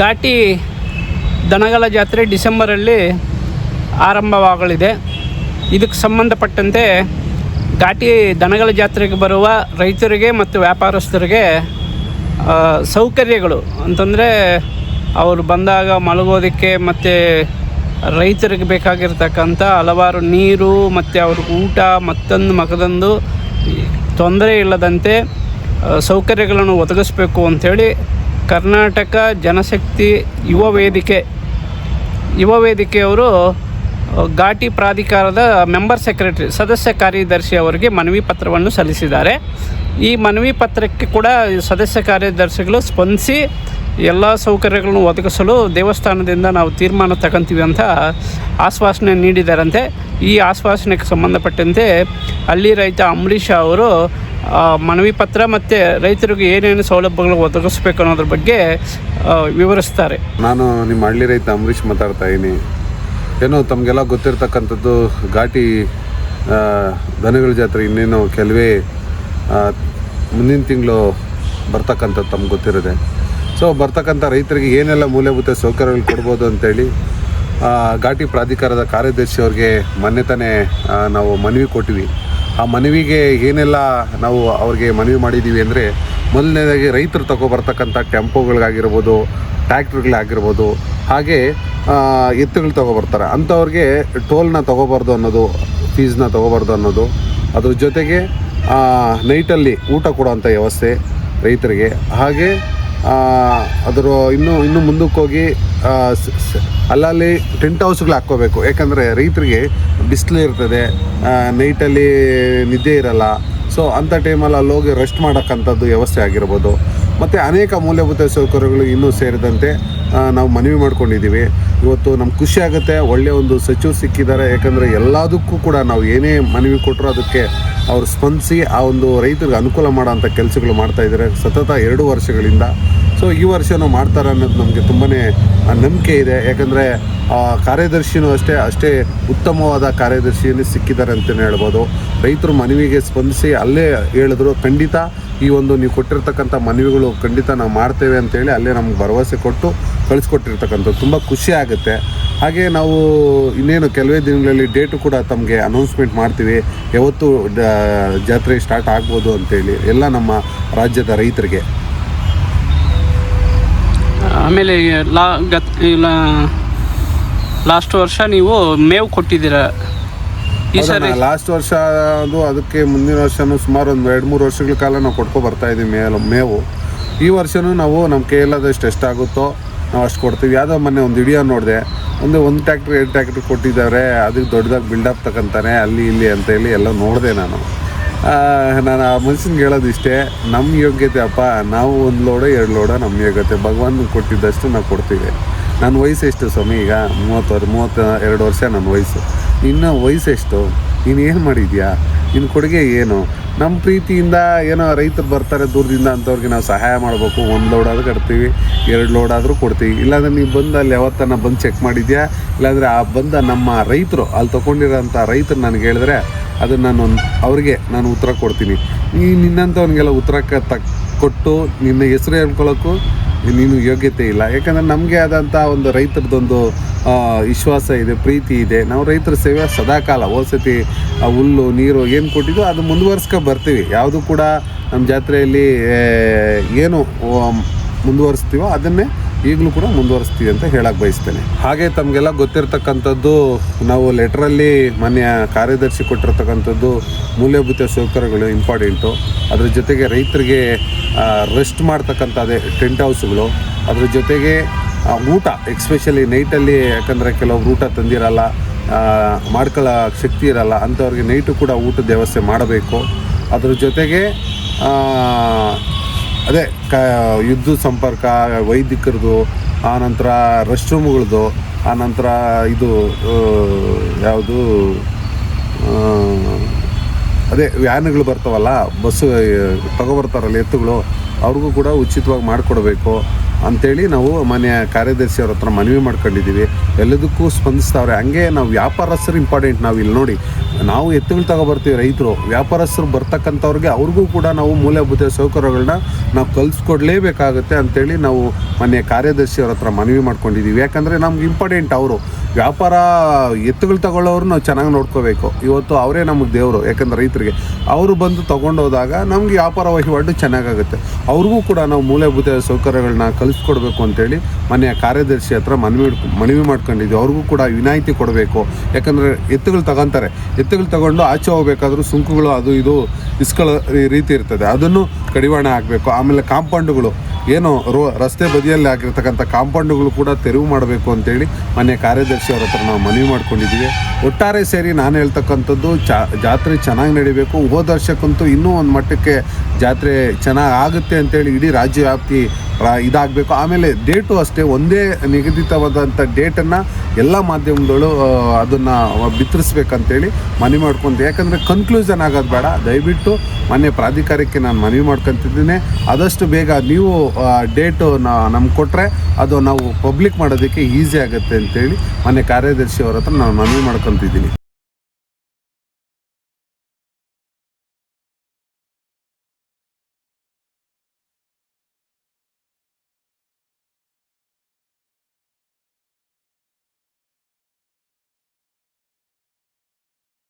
ಘಾಟಿ ದನಗಳ ಜಾತ್ರೆ ಡಿಸೆಂಬರಲ್ಲಿ ಆರಂಭವಾಗಲಿದೆ. ಇದಕ್ಕೆ ಸಂಬಂಧಪಟ್ಟಂತೆ ಘಾಟಿ ದನಗಳ ಜಾತ್ರೆಗೆ ಬರುವ ರೈತರಿಗೆ ಮತ್ತು ವ್ಯಾಪಾರಸ್ಥರಿಗೆ ಸೌಕರ್ಯಗಳು ಅಂತಂದರೆ ಅವರು ಬಂದಾಗ ಮಲಗೋದಕ್ಕೆ ಮತ್ತು ರೈತರಿಗೆ ಬೇಕಾಗಿರ್ತಕ್ಕಂಥ ಹಲವಾರು ನೀರು ಮತ್ತು ಅವ್ರ ಊಟ ಮತ್ತೊಂದು ಮಗದೊಂದು ತೊಂದರೆ ಇಲ್ಲದಂತೆ ಸೌಕರ್ಯಗಳನ್ನು ಒದಗಿಸ್ಬೇಕು ಅಂಥೇಳಿ ಕರ್ನಾಟಕ ಜನಶಕ್ತಿ ಯುವ ವೇದಿಕೆ, ಯುವ ವೇದಿಕೆಯವರು ಘಾಟಿ ಪ್ರಾಧಿಕಾರದ ಮೆಂಬರ್ ಸೆಕ್ರೆಟರಿ, ಸದಸ್ಯ ಕಾರ್ಯದರ್ಶಿ ಅವರಿಗೆ ಮನವಿ ಪತ್ರವನ್ನು ಸಲ್ಲಿಸಿದ್ದಾರೆ. ಈ ಮನವಿ ಪತ್ರಕ್ಕೆ ಕೂಡ ಸದಸ್ಯ ಕಾರ್ಯದರ್ಶಿಗಳು ಸ್ಪಂದಿಸಿ ಎಲ್ಲ ಸೌಕರ್ಯಗಳನ್ನು ಒದಗಿಸಲು ದೇವಸ್ಥಾನದಿಂದ ನಾವು ತೀರ್ಮಾನ ತಗೊಂತೀವಿ ಅಂತ ಆಶ್ವಾಸನೆ ನೀಡಿದ್ದಾರಂತೆ ಈ ಆಶ್ವಾಸನೆಗೆ ಸಂಬಂಧಪಟ್ಟಂತೆ ಹಳ್ಳಿ ರೈತ ಅಂಬರೀಷ್ ಅವರು ಮನವಿ ಪತ್ರ ಮತ್ತು ರೈತರಿಗೆ ಏನೇನು ಸೌಲಭ್ಯಗಳು ಒದಗಿಸ್ಬೇಕು ಅನ್ನೋದ್ರ ಬಗ್ಗೆ ವಿವರಿಸ್ತಾರೆ. ನಾನು ನಿಮ್ಮ ಹಳ್ಳಿ ರೈತ ಅಂಬರೀಷ್ ಮಾತಾಡ್ತಾ ಇದ್ದೀನಿ. ಏನೋ ತಮಗೆಲ್ಲ ಗೊತ್ತಿರ್ತಕ್ಕಂಥದ್ದು ಘಾಟಿ ದನಗಳ ಜಾತ್ರೆ ಇನ್ನೇನು ಕೆಲವೇ ಮುಂದಿನ ತಿಂಗಳು ಬರ್ತಕ್ಕಂಥದ್ದು ತಮ್ಗೆ ಗೊತ್ತಿರುತ್ತೆ. ಸೊ ಬರ್ತಕ್ಕಂಥ ರೈತರಿಗೆ ಏನೆಲ್ಲ ಮೂಲಭೂತ ಸೌಕರ್ಯಗಳು ಕೊಡ್ಬೋದು ಅಂತೇಳಿ ಘಾಟಿ ಪ್ರಾಧಿಕಾರದ ಕಾರ್ಯದರ್ಶಿಯವ್ರಿಗೆ ಮೊನ್ನೆ ತಾನೇ ನಾವು ಮನವಿ ಕೊಟ್ಟಿವಿ ಆ ಮನವಿಗೆ ಏನೆಲ್ಲ ನಾವು ಅವ್ರಿಗೆ ಮನವಿ ಮಾಡಿದ್ದೀವಿ ಅಂದರೆ ಮೊದಲನೇದಾಗಿ ರೈತರು ತಗೊಬರ್ತಕ್ಕಂಥ ಟೆಂಪೋಗಳಿಗಾಗಿರ್ಬೋದು ಟ್ಯಾಕ್ಟ್ರುಗಳಾಗಿರ್ಬೋದು, ಹಾಗೆ ಎತ್ತುಗಳು ತೊಗೊಬರ್ತಾರೆ ಅಂಥವ್ರಿಗೆ ಟೋಲ್ನ ತೊಗೋಬಾರ್ದು ಅನ್ನೋದು ಫೀಸ್ನ ತೊಗೋಬಾರ್ದು ಅನ್ನೋದು, ಅದ್ರ ಜೊತೆಗೆ ನೈಟಲ್ಲಿ ಊಟ ಕೊಡೋವಂಥ ವ್ಯವಸ್ಥೆ ರೈತರಿಗೆ. ಹಾಗೆ ಅದರ ಇನ್ನೂ ಇನ್ನೂ ಮುಂದಕ್ಕೆ ಹೋಗಿ ಅಲ್ಲಲ್ಲಿ ಟೆಂಟ್ ಹೌಸ್ಗಳು ಹಾಕ್ಕೋಬೇಕು. ಯಾಕಂದರೆ ರೈತರಿಗೆ ಬಿಸಿಲು ಇರ್ತದೆ ನೈಟಲ್ಲಿ ನಿದ್ದೆ ಇರಲ್ಲ. ಸೊ ಅಂಥ ಟೈಮಲ್ಲಿ ಅಲ್ಲಿ ಹೋಗಿ ರೆಸ್ಟ್ ಮಾಡೋಕ್ಕಂಥದ್ದು ವ್ಯವಸ್ಥೆ ಆಗಿರ್ಬೋದು. ಮತ್ತು ಅನೇಕ ಮೂಲಭೂತ ಸೌಕರ್ಯಗಳು ಇನ್ನೂ ಸೇರಿದಂತೆ ನಾವು ಮನವಿ ಮಾಡ್ಕೊಂಡಿದ್ದೀವಿ. ಇವತ್ತು ನಮ್ಗೆ ಖುಷಿ ಆಗುತ್ತೆ ಒಳ್ಳೆಯ ಒಂದು ಸಚಿವರು ಸಿಕ್ಕಿದ್ದಾರೆ. ಯಾಕಂದರೆ ಎಲ್ಲದಕ್ಕೂ ಕೂಡ ನಾವು ಏನೇ ಮನವಿ ಕೊಟ್ಟರು ಅದಕ್ಕೆ ಅವರು ಸ್ಪಂದಿಸಿ ಆ ಒಂದು ರೈತರಿಗೆ ಅನುಕೂಲ ಮಾಡೋಂಥ ಕೆಲಸಗಳು ಮಾಡ್ತಾಯಿದ್ದಾರೆ ಸತತ ಎರಡು ವರ್ಷಗಳಿಂದ ಸೊ ಈ ವರ್ಷನೂ ಮಾಡ್ತಾರೆ ಅನ್ನೋದು ನಮಗೆ ತುಂಬಾ ನಂಬಿಕೆ ಇದೆ. ಯಾಕಂದರೆ ಕಾರ್ಯದರ್ಶಿನೂ ಅಷ್ಟೇ ಅಷ್ಟೇ ಉತ್ತಮವಾದ ಕಾರ್ಯದರ್ಶಿಯಲ್ಲಿ ಸಿಕ್ಕಿದ್ದಾರೆ ಅಂತಲೇ ಹೇಳ್ಬೋದು. ರೈತರು ಮನವಿಗೆ ಸ್ಪಂದಿಸಿ ಅಲ್ಲೇ ಹೇಳಿದ್ರು, ಖಂಡಿತ ಈ ಒಂದು ನೀವು ಕೊಟ್ಟಿರ್ತಕ್ಕಂಥ ಮನವಿಗಳು ಖಂಡಿತ ನಾವು ಮಾಡ್ತೇವೆ ಅಂತೇಳಿ ಅಲ್ಲೇ ನಮ್ಗೆ ಭರವಸೆ ಕೊಟ್ಟು ಕಳಿಸ್ಕೊಟ್ಟಿರ್ತಕ್ಕಂಥದ್ದು. ತುಂಬ ಖುಷಿ ಆಗುತ್ತೆ. ಹಾಗೆ ನಾವು ಇನ್ನೇನು ಕೆಲವೇ ದಿನಗಳಲ್ಲಿ ಡೇಟು ಕೂಡ ತಮಗೆ ಅನೌನ್ಸ್ಮೆಂಟ್ ಮಾಡ್ತೀವಿ. ಯಾವತ್ತು ಜಾತ್ರೆ ಸ್ಟಾರ್ಟ್ ಆಗ್ಬೋದು ಅಂತೇಳಿ ಎಲ್ಲ ನಮ್ಮ ರಾಜ್ಯದ ರೈತರಿಗೆ. ಆಮೇಲೆ ಲಾ ಗತ್ ಇಲ್ಲ ಲಾಸ್ಟ್ ವರ್ಷ ನೀವು ಮೇವು ಕೊಟ್ಟಿದ್ದೀರ. ಈ ಸರಿ. ಲಾಸ್ಟ್ ವರ್ಷ ಅದು ಅದಕ್ಕೆ ಮುಂದಿನ ವರ್ಷನೂ ಸುಮಾರು ಒಂದು ಎರಡು ಮೂರು ವರ್ಷಗಳ ಕಾಲ ನಾವು ಕೊಟ್ಕೊ ಬರ್ತಾ ಇದ್ದೀವಿ ಮೇಲು ಮೇವು. ಈ ವರ್ಷನೂ ನಾವು ನಮ್ಮ ಕೈಯಲ್ಲಾದಷ್ಟು ಎಷ್ಟಾಗುತ್ತೋ ನಾವು ಅಷ್ಟು ಕೊಡ್ತೀವಿ. ಯಾವುದೋ ಮೊನ್ನೆ ಒಂದು ವಿಡಿಯೋ ನೋಡಿದೆ ಒಂದು ಒಂದು ಟ್ಯಾಕ್ಟ್ರಿ ಎರಡು ಟ್ಯಾಕ್ಟ್ರಿ ಕೊಟ್ಟಿದ್ದಾರೆ ಅದಕ್ಕೆ ದೊಡ್ಡದಾಗಿ ಬಿಲ್ಡಪ್ ತಗೊಂತಾನೆ ಅಲ್ಲಿ ಇಲ್ಲಿ ಅಂತ ಹೇಳಿ ಎಲ್ಲ ನೋಡಿದೆ ನಾನು. ನಾನು ಆ ಮನುಷ್ಯನ್ಗೆ ಹೇಳೋದು ಇಷ್ಟೇ ನಮ್ಮ ಯೋಗ್ಯತೆ ಅಪ್ಪ, ನಾವು ಒಂದು ಲೋಡ, ಎರಡು ಲೋಡ ನಮ್ಮ ಯೋಗ್ಯತೆ. ಭಗವಾನ್ ಕೊಟ್ಟಿದ್ದಷ್ಟು ನಾವು ಕೊಡ್ತೀವಿ. ನನ್ನ ವಯಸ್ಸು ಎಷ್ಟು ಸ್ವಾಮಿ ಈಗ? ಮೂವತ್ತು ಮೂವತ್ತ ಎರಡು ವರ್ಷ ನನ್ನ ವಯಸ್ಸು. ಇನ್ನು ವಯಸ್ಸು ಎಷ್ಟು? ನೀನು ಏನು ಮಾಡಿದ್ಯಾ? ನಿನ್ನ ಕೊಡುಗೆ ಏನು? ನಮ್ಮ ಪ್ರೀತಿಯಿಂದ ಏನೋ ರೈತರು ಬರ್ತಾರೆ ದೂರದಿಂದ ಅಂಥವ್ರಿಗೆ ನಾವು ಸಹಾಯ ಮಾಡಬೇಕು. ಒಂದು ಲೋಡ್ ಆದರೂ ಕಟ್ತೀವಿ, ಎರಡು ಲೋಡ್ ಆದರೂ ಕೊಡ್ತೀವಿ. ಇಲ್ಲಾಂದರೆ ನೀವು ಬಂದು ಅಲ್ಲಿ ಯಾವತ್ತನ್ನು ಬಂದು ಚೆಕ್ ಮಾಡಿದ್ಯಾ? ಇಲ್ಲಾಂದರೆ ಆ ಬಂದ ನಮ್ಮ ರೈತರು, ಅಲ್ಲಿ ತೊಗೊಂಡಿರೋಂಥ ರೈತರು ನನಗೆ ಹೇಳಿದ್ರೆ ಅದನ್ನು ನಾನು ಅವ್ರಿಗೆ ನಾನು ಉತ್ತರ ಕೊಡ್ತೀನಿ. ಈ ನಿನ್ನಂಥವ್ನಿಗೆಲ್ಲ ಉತ್ತರಕ್ಕೆ ತಕ್, ಕೊಟ್ಟು ನಿನ್ನ ಹೆಸರು ಹೇಳ್ಕೊಳ್ಳೋಕ್ಕೂ ನೀನು ಯೋಗ್ಯತೆ ಇಲ್ಲ. ಯಾಕಂದರೆ ನಮಗೆ ಆದಂಥ ಒಂದು ರೈತರದೊಂದು ವಿಶ್ವಾಸ ಇದೆ, ಪ್ರೀತಿ ಇದೆ. ನಾವು ರೈತರ ಸೇವೆ ಸದಾಕಾಲ, ವಸತಿ ಹುಲ್ಲು, ನೀರು ಏನು ಕೊಟ್ಟಿದ್ದು ಅದು ಮುಂದುವರ್ಸ್ಕೊ ಬರ್ತೀವಿ. ಯಾವುದು ಕೂಡ ನಮ್ಮ ಜಾತ್ರೆಯಲ್ಲಿ ಏನು ಮುಂದುವರಿಸ್ತೀವೋ ಅದನ್ನೇ ಈಗಲೂ ಕೂಡ ಮುಂದುವರಿಸ್ತೀವಿ ಅಂತ ಹೇಳಕ್ಕೆ ಬಯಸ್ತೇನೆ. ಹಾಗೆ ತಮಗೆಲ್ಲ ಗೊತ್ತಿರತಕ್ಕಂಥದ್ದು, ನಾವು ಲೆಟ್ರಲ್ಲಿ ಮಾನ್ಯ ಕಾರ್ಯದರ್ಶಿ ಕೊಟ್ಟಿರ್ತಕ್ಕಂಥದ್ದು ಮೂಲಭೂತ ಸೌಕರ್ಯಗಳು ಇಂಪಾರ್ಟೆಂಟು ಅದ್ರ ಜೊತೆಗೆ ರೈತರಿಗೆ ರೆಸ್ಟ್ ಮಾಡ್ತಕ್ಕಂಥ ಅದೇ ಟೆಂಟ್ ಹೌಸ್ಗಳು ಅದ್ರ ಜೊತೆಗೆ ಊಟ ಎಕ್ಸ್ಪೆಷಲಿ ನೈಟಲ್ಲಿ ಯಾಕಂದರೆ ಕೆಲವೊಬ್ರು ಊಟ ತಂದಿರಲ್ಲ ಮಾಡ್ಕೊಳ್ಳೋ ಶಕ್ತಿ ಇರಲ್ಲ, ಅಂಥವ್ರಿಗೆ ನೈಟು ಕೂಡ ಊಟದ ವ್ಯವಸ್ಥೆ ಮಾಡಬೇಕು. ಅದ್ರ ಜೊತೆಗೆ ಅದೇ, ಕ, ಯುದ್ಧ ಸಂಪರ್ಕ, ವೈದಿಕರದು ಆನಂತರ ರೆಸ್ಟ್ ರೂಮ್ಗಳದ್ದು ಆನಂತರ ಇದು ಯಾವುದು ಅದೇ ವ್ಯಾನ್ಗಳು ಬರ್ತಾವಲ್ಲ, ಬಸ್ಸು, ತಗೊಬರ್ತಾರಲ್ಲ ಎತ್ತುಗಳು, ಅವ್ರಿಗೂ ಕೂಡ ಉಚಿತವಾಗಿ ಮಾಡಿಕೊಡ್ಬೇಕು. ಅಂತೇಳಿ ನಾವು ಮನೆಯ ಕಾರ್ಯದರ್ಶಿ ಅವ್ರ ಹತ್ರ ಮನವಿ ಮಾಡ್ಕೊಂಡಿದ್ದೀವಿ. ಎಲ್ಲದಕ್ಕೂ ಸ್ಪಂದಿಸ್ತಾವ್ರೆ. ಹಂಗೆ ನಾವು ವ್ಯಾಪಾರಸ್ಥರು ಇಂಪಾರ್ಟೆಂಟ್ ನಾವು ಇಲ್ಲಿ ನೋಡಿ. ನಾವು ಎತ್ತುಗಳು ತಗೊಬರ್ತೀವಿ ರೈತರು. ವ್ಯಾಪಾರಸ್ಥರು ಬರ್ತಕ್ಕಂಥವ್ರಿಗೆ ಅವ್ರಿಗೂ ಕೂಡ ನಾವು ಮೂಲಭೂತ ಸೌಕರ್ಯಗಳನ್ನ ನಾವು ಕಲಿಸ್ಕೊಡ್ಲೇಬೇಕಾಗುತ್ತೆ ಅಂತೇಳಿ ನಾವು ಮನೆಯ ಕಾರ್ಯದರ್ಶಿ ಅವ್ರ ಹತ್ರ ಮನವಿ ಮಾಡ್ಕೊಂಡಿದ್ದೀವಿ. ಯಾಕಂದರೆ ನಮ್ಗೆ ಇಂಪಾರ್ಟೆಂಟ್ ಅವರು. ವ್ಯಾಪಾರ ಎತ್ತುಗಳು ತಗೊಳ್ಳೋರು ನಾವು ಚೆನ್ನಾಗಿ ನೋಡ್ಕೋಬೇಕು. ಇವತ್ತು ಅವರೇ ನಮಗೆ ದೇವರು. ಯಾಕಂದ್ರೆ ರೈತರಿಗೆ ಅವರು ಬಂದು ತೊಗೊಂಡೋದಾಗ ನಮ್ಗೆ ವ್ಯಾಪಾರ ವಹಿವಾಟು ಚೆನ್ನಾಗಾಗುತ್ತೆ. ಅವ್ರಿಗೂ ಕೂಡ ನಾವು ಮೂಲಭೂತ ಸೌಕರ್ಯಗಳನ್ನ ಕಲಿಸ್ಕೊಡ್ಬೇಕು ಅಂತೇಳಿ ಮನೆಯ ಕಾರ್ಯದರ್ಶಿ ಹತ್ರ ಮನವಿ ಮನವಿ ಮಾಡ್ಕೊಂಡಿದ್ವಿ. ಅವ್ರಿಗೂ ಕೂಡ ವಿನಾಯಿತಿ ಕೊಡಬೇಕು. ಯಾಕಂದರೆ ಎತ್ತುಗಳು ತಗೊಂತಾರೆ. ಎತ್ತುಗಳು ತಗೊಂಡು ಆಚೆ ಹೋಗಬೇಕಾದ್ರೂ ಸುಂಕುಗಳು ಅದು ಇದು ಇಸ್ಕೊಳ್ಳೋ ರೀತಿ ಇರ್ತದೆ. ಅದನ್ನು ಕಡಿವಾಣ ಹಾಕಬೇಕು. ಆಮೇಲೆ ಕಾಂಪೌಂಡ್ಗಳು. ಏನು ರೋ ರಸ್ತೆ ಬದಿಯಲ್ಲಿ ಆಗಿರ್ತಕ್ಕಂಥ ಕಾಂಪೌಂಡ್ಗಳು ಕೂಡ ತೆರವು ಮಾಡಬೇಕು ಅಂತೇಳಿ ಮನೆ ಕಾರ್ಯದರ್ಶಿ ಅವ್ರ ಹತ್ರ ನಾವು ಮನವಿ ಮಾಡ್ಕೊಂಡಿದ್ದೀವಿ. ಒಟ್ಟಾರೆ ಸೇರಿ ನಾನು ಹೇಳ್ತಕ್ಕಂಥದ್ದು ಚಾ ಜಾತ್ರೆ ಚೆನ್ನಾಗಿ ನಡಿಬೇಕು. ಹೋದ ವರ್ಷಕ್ಕಂತೂ ಇನ್ನೂ ಒಂದು ಮಟ್ಟಕ್ಕೆ ಜಾತ್ರೆ ಚೆನ್ನಾಗಿ ಆಗುತ್ತೆ ಅಂತೇಳಿ ಇಡೀ ರಾಜ್ಯ ವ್ಯಾಪ್ತಿ ಇದಾಗಬೇಕು. ಆಮೇಲೆ ಡೇಟು ಅಷ್ಟೇ, ಒಂದೇ ನಿಗದಿತವಾದಂಥ ಡೇಟನ್ನು ಎಲ್ಲ ಮಾಧ್ಯಮಗಳು ಅದನ್ನು ಬಿತ್ತರಿಸ್ಬೇಕಂತೇಳಿ ಮನವಿ ಮಾಡ್ಕೊಂತ ಯಾಕಂದರೆ ಕನ್ಕ್ಲೂಷನ್ ಆಗೋದು ಬೇಡ. ದಯವಿಟ್ಟು ಮನೆ ಪ್ರಾಧಿಕಾರಕ್ಕೆ ನಾನು ಮನವಿ ಮಾಡ್ಕೊತಿದ್ದೀನಿ. ಆದಷ್ಟು ಬೇಗ ನೀವು ಡೇಟು ನಮ್ಗೆ ಕೊಟ್ಟರೆ ಅದು ನಾವು ಪಬ್ಲಿಕ್ ಮಾಡೋದಕ್ಕೆ ಈಸಿ ಆಗುತ್ತೆ ಅಂತೇಳಿ ಮನೆ ಕಾರ್ಯದರ್ಶಿ ಅವ್ರ ಹತ್ರ ನಾನು ಮನವಿ ಮಾಡ್ಕೊತಿದ್ದೀನಿ.